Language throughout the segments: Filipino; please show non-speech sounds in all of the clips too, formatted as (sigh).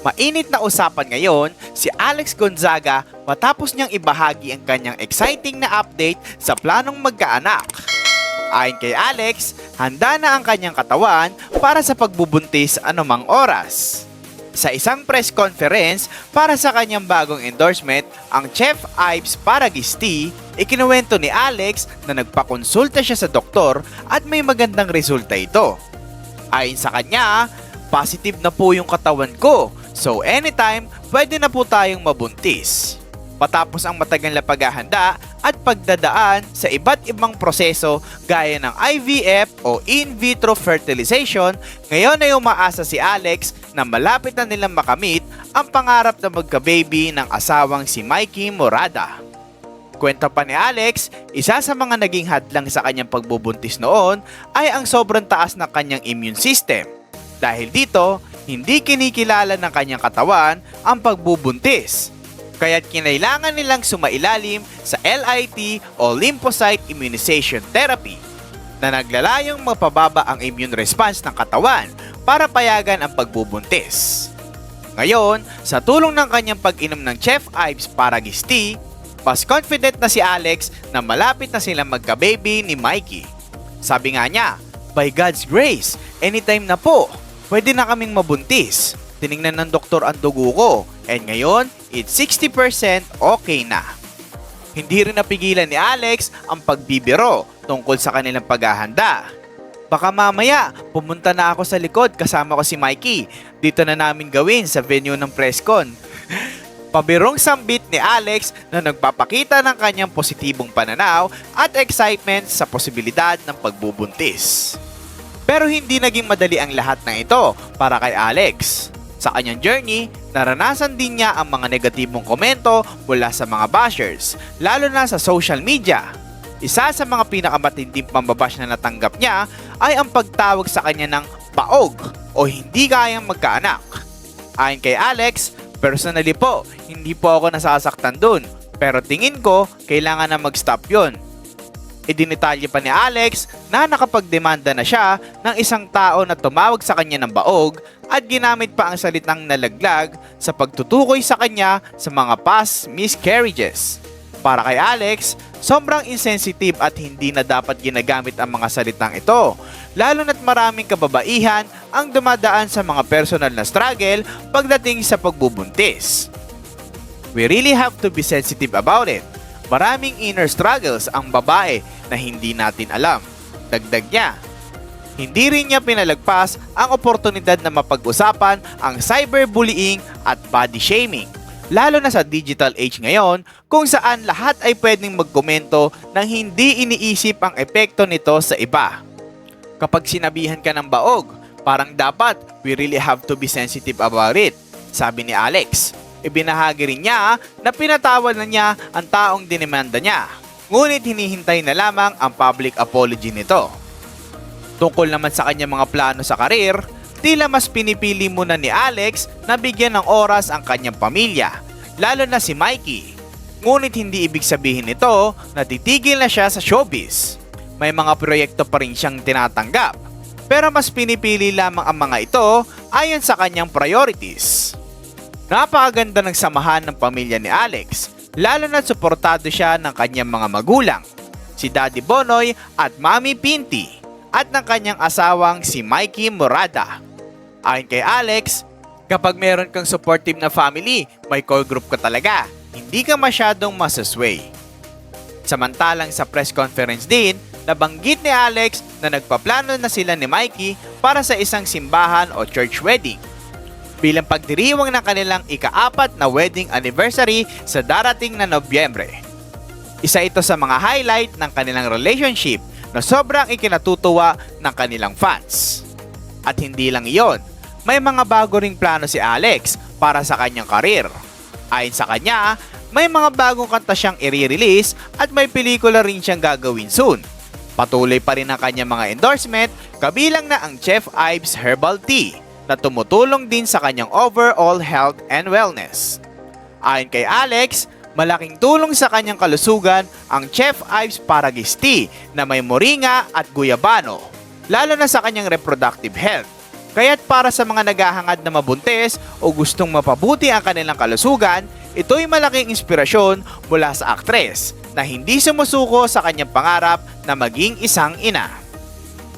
Mainit na usapan ngayon si Alex Gonzaga matapos niyang ibahagi ang kanyang exciting na update sa planong magkaanak. Ayon kay Alex, handa na ang kanyang katawan para sa pagbubuntis anumang oras. Sa isang press conference para sa kanyang bagong endorsement, ang Chef Ives Paragisti, ikinuwento ni Alex na nagpakonsulta siya sa doktor at may magandang resulta ito. Ayon sa kanya, positive na po yung katawan ko. So anytime, pwede na po tayong mabuntis. Patapos ang matagal na paghahanda at pagdadaan sa iba't ibang proseso gaya ng IVF o in vitro fertilization, ngayon ay umaasa si Alex na malapit na nilang makamit ang pangarap na magka-baby ng asawang si Mikey Morada. Kwento pa ni Alex, isa sa mga naging hadlang sa kanyang pagbubuntis noon ay ang sobrang taas ng kanyang immune system. Dahil dito, hindi kinikilala ng kanyang katawan ang pagbubuntis. Kaya't kinailangan nilang sumailalim sa LIT o lymphocyte immunization therapy na naglalayong mapababa ang immune response ng katawan para payagan ang pagbubuntis. Ngayon, sa tulong ng kanyang pag-inom ng Chef Ives Paragis Tea, mas confident na si Alex na malapit na silang magka-baby ni Mikey. Sabi nga niya, by God's grace, anytime na po, pwede na kaming mabuntis. Tiningnan ng doktor ang dugo ko, and ngayon, it's 60% okay na. Hindi rin napigilan ni Alex ang pagbibiro tungkol sa kanilang paghahanda. Baka mamaya, pumunta na ako sa likod kasama ko si Mikey. Dito na namin gawin sa venue ng presscon. (laughs) Pabirong sambit ni Alex na nagpapakita ng kanyang positibong pananaw at excitement sa posibilidad ng pagbubuntis. Pero hindi naging madali ang lahat ng ito para kay Alex. Sa kanyang journey, naranasan din niya ang mga negatibong komento mula sa mga bashers, lalo na sa social media. Isa sa mga pinakamatinding pambabash na natanggap niya ay ang pagtawag sa kanya ng paog o hindi kayang magkaanak. Ayon kay Alex, personally po, hindi po ako nasasaktan dun. Pero tingin ko, kailangan na mag-stop yon. Idinitalye pa ni Alex na nakapagdemanda na siya ng isang tao na tumawag sa kanya ng baog at ginamit pa ang salitang nalaglag sa pagtutukoy sa kanya sa mga past miscarriages. Para kay Alex, sobrang insensitive at hindi na dapat ginagamit ang mga salitang ito, lalo na't maraming kababaihan ang dumadaan sa mga personal na struggle pagdating sa pagbubuntis. We really have to be sensitive about it. Maraming inner struggles ang babae na hindi natin alam. Dagdag niya, hindi rin niya pinalagpas ang oportunidad na mapag-usapan ang cyberbullying at body shaming. Lalo na sa digital age ngayon kung saan lahat ay pwedeng magkomento nang hindi iniisip ang epekto nito sa iba. Kapag sinabihan ka ng baog, parang dapat we really have to be sensitive about it, sabi ni Alex. Ibinahagi rin niya na pinatawad na niya ang taong dinemanda niya. Ngunit hinihintay na lamang ang public apology nito. Tungkol naman sa kanyang mga plano sa karir, tila mas pinipili muna ni Alex na bigyan ng oras ang kanyang pamilya, lalo na si Mikey. Ngunit hindi ibig sabihin nito na titigil na siya sa showbiz. May mga proyekto pa rin siyang tinatanggap, pero mas pinipili lamang ang mga ito ayon sa kanyang priorities. Napakaganda ng samahan ng pamilya ni Alex, lalo na suportado siya ng kanyang mga magulang, si Daddy Bonoy at Mami Pinti, at ng kanyang asawang si Mikey Morada. Ayon kay Alex, kapag meron kang supportive na family, may call group ka talaga, hindi ka masyadong masasway. Samantalang sa press conference din, nabanggit ni Alex na nagpaplano na sila ni Mikey para sa isang simbahan o church wedding bilang pagdiriwang ng kanilang ikaapat na wedding anniversary sa darating na Nobyembre. Isa ito sa mga highlight ng kanilang relationship na sobrang ikinatutuwa ng kanilang fans. At hindi lang iyon, may mga bago ring plano si Alex para sa kanyang karir. Ayon sa kanya, may mga bagong kanta siyang i-release at may pelikula rin siyang gagawin soon. Patuloy pa rin ang kanyang mga endorsement, kabilang na ang Chef Ives Herbal Tea na tumutulong din sa kanyang overall health and wellness. Ayon kay Alex, malaking tulong sa kanyang kalusugan ang Chef Ives Paragis Tea na may moringa at guyabano, lalo na sa kanyang reproductive health. Kaya't para sa mga naghahangad na mabuntis o gustong mapabuti ang kanilang kalusugan, ito'y malaking inspirasyon mula sa aktres na hindi sumusuko sa kanyang pangarap na maging isang ina.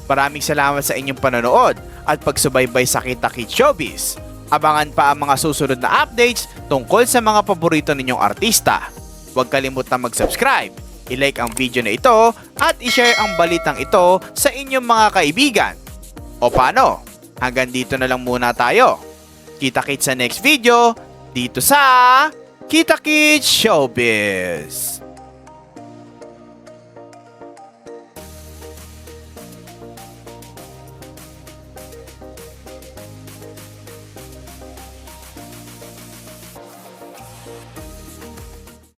Maraming salamat sa inyong panonood at pagsubaybay sa Kita Kids Showbiz. Abangan pa ang mga susunod na updates tungkol sa mga paborito ninyong artista. Huwag kalimutang mag-subscribe, i-like ang video na ito at i-share ang balitang ito sa inyong mga kaibigan. O paano? Hanggang dito na lang muna tayo. Kita-kits sa next video dito sa Kita Kids Showbiz.